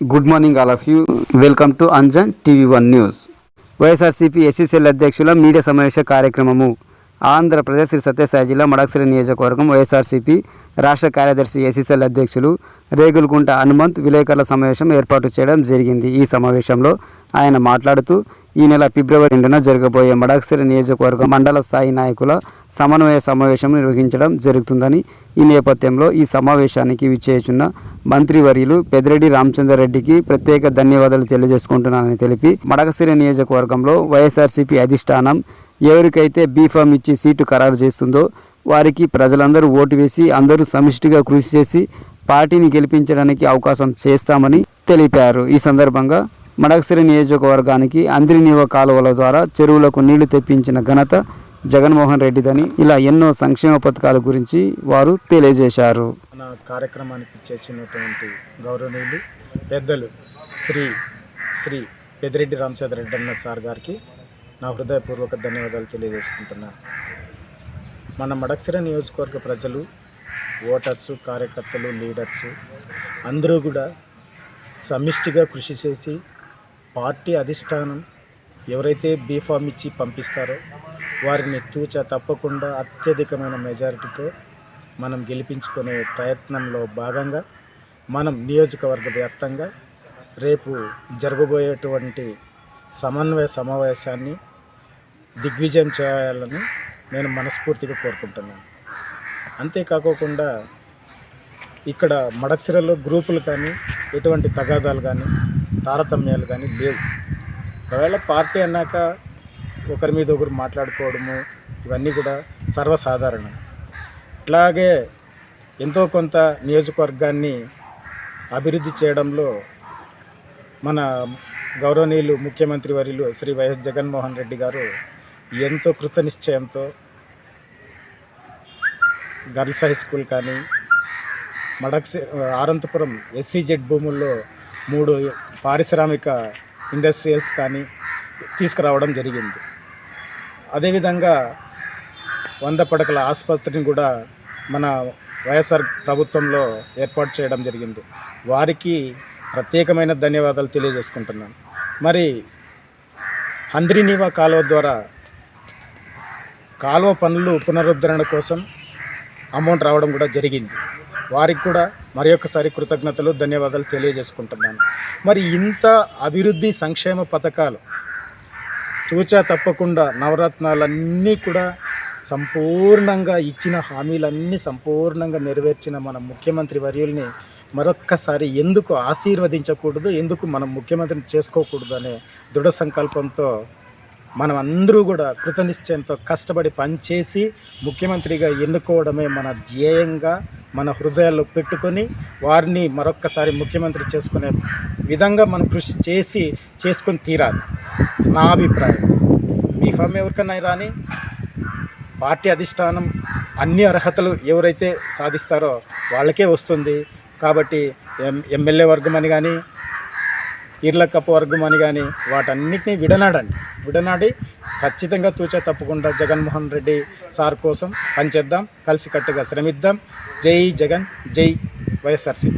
Good morning all of you welcome to Anjan TV one news YSRCP SCCL అధ్యక్షుల media సమావేశ కార్యక్రమము. ఆంధ్రప్రదేశ్ శ్రీ సత్యసాయి జిల్లా మడక్సిరి నియోజకవర్గం వైఎస్ఆర్సీపీ రాష్ట్ర కార్యదర్శి ఎస్సీసీఎల్ అధ్యక్షులు రేగులకుంట హనుమంత్ విలేకరుల సమావేశం ఏర్పాటు చేయడం జరిగింది. ఈ సమావేశంలో ఆయన మాట్లాడుతూ ఈ నెల ఫిబ్రవరి రెండున జరగబోయే మడక్సిరి నియోజకవర్గం మండల స్థాయి నాయకుల సమన్వయ సమావేశం నిర్వహించడం జరుగుతుందని ఈ నేపథ్యంలో ఈ సమావేశానికి విచ్చేయుచున్న మంత్రివర్యులు పెద్దిరెడ్డి రామచంద్రారెడ్డికి ప్రత్యేక ధన్యవాదాలు తెలియజేసుకుంటున్నానని తెలిపి మడకసిరి నియోజకవర్గంలో వైఎస్ఆర్సీపీ అధిష్టానం ఎవరికైతే బీఫామ్ ఇచ్చి సీటు ఖరారు చేస్తుందో వారికి ప్రజలందరూ ఓటు వేసి అందరూ సమిష్టిగా కృషి చేసి పార్టీని గెలిపించడానికి అవకాశం చేస్తామని తెలిపారు. ఈ సందర్భంగా మడకసిరి నియోజకవర్గానికి అంద్రినీవ కాలువల ద్వారా చెరువులకు నీళ్ళు తెప్పించిన ఘనత జగన్మోహన్ రెడ్డిదని ఇలా ఎన్నో సంక్షేమ పథకాల గురించి వారు తెలియజేశారు. మన కార్యక్రమానికి చేసినటువంటి గౌరవనీయులు పెద్దలు శ్రీ శ్రీ పెద్దిరెడ్డి రామచంద్రరెడ్డి అన్న సార్ గారికి నా హృదయపూర్వక ధన్యవాదాలు తెలియజేసుకుంటున్నాను మన మడక్సిర నియోజకవర్గ ప్రజలు ఓటర్సు కార్యకర్తలు లీడర్సు అందరూ కూడా సమిష్టిగా కృషి చేసి పార్టీ అధిష్టానం ఎవరైతే బీఫామ్ ఇచ్చి పంపిస్తారో వారిని తూచ తప్పకుండా అత్యధికమైన మెజారిటీతో మనం గెలిపించుకునే ప్రయత్నంలో భాగంగా మనం నియోజకవర్గ వ్యాప్తంగా రేపు జరగబోయేటువంటి సమన్వయ సమావేశాన్ని దిగ్విజయం చేయాలని నేను మనస్ఫూర్తిగా కోరుకుంటున్నాను. అంతేకాకోకుండా ఇక్కడ మడక్సిరలో గ్రూపులు కానీ ఎటువంటి తగాదాలు కానీ తారతమ్యాలు కానీ లేవు. ఒకవేళ పార్టీ అన్నాక ఒకరి మీద ఒకరు మాట్లాడుకోవడము ఇవన్నీ కూడా సర్వసాధారణం. అట్లాగే ఎంతో కొంత నియోజకవర్గాన్ని అభివృద్ధి చేయడంలో మన గౌరవనీయులు ముఖ్యమంత్రి వర్యులు శ్రీ వైఎస్ జగన్మోహన్ రెడ్డి గారు ఎంతో కృతనిశ్చయంతో గర్ల్స్ హై స్కూల్ కానీ మడక్సి ఆరంతపురం ఎస్సీజెడ్ భూముల్లో మూడు పారిశ్రామిక ఇండస్ట్రియల్స్ కానీ తీసుకురావడం జరిగింది. అదేవిధంగా వంద పడకల ఆసుపత్రిని కూడా మన వైఎస్ఆర్ ప్రభుత్వంలో ఏర్పాటు చేయడం జరిగింది. వారికి ప్రత్యేకమైన ధన్యవాదాలు తెలియజేసుకుంటున్నాను. మరి హంద్రీనీవా కాలువ ద్వారా కాలువ పనులు పునరుద్ధరణ కోసం అమౌంట్ రావడం కూడా జరిగింది. వారికి కూడా మరి ఒకసారి కృతజ్ఞతలు ధన్యవాదాలు తెలియజేసుకుంటున్నాను. మరి ఇంత అభివృద్ధి సంక్షేమ పథకాలు తూచా తప్పకుండా నవరత్నాలన్నీ కూడా సంపూర్ణంగా ఇచ్చిన హామీలన్నీ సంపూర్ణంగా నెరవేర్చిన మన ముఖ్యమంత్రి వర్యుల్ని మరొక్కసారి ఎందుకు ఆశీర్వదించకూడదు ఎందుకు మనం ముఖ్యమంత్రిని చేసుకోకూడదు అనే దృఢ సంకల్పంతో మనం అందరూ కూడా కృతనిశ్చయంతో కష్టపడి పనిచేసి ముఖ్యమంత్రిగా ఎన్నుకోవడమే మన ధ్యేయంగా మన హృదయాల్లో పెట్టుకొని వారిని మరొక్కసారి ముఖ్యమంత్రి చేసుకునే విధంగా మనం కృషి చేసి చేసుకొని తీరాలి. నా అభిప్రాయం. మీ ఫామ్ ఎవరికైనా రాని పార్టీ అధిష్టానం అన్ని అర్హతలు ఎవరైతే సాధిస్తారో వాళ్ళకే వస్తుంది. కాబట్టి ఎం ఎమ్మెల్యే వర్గం అని కానీ ఈర్ల కప్పు వర్గం అని కానీ వాటన్నిటిని విడనాడండి. విడనాడి ఖచ్చితంగా తూచా తప్పకుండా జగన్మోహన్ రెడ్డి సార్ కోసం పనిచేద్దాం. కలిసికట్టుగా శ్రమిద్దాం. జై జగన్ జై వైఎస్ఆర్సీ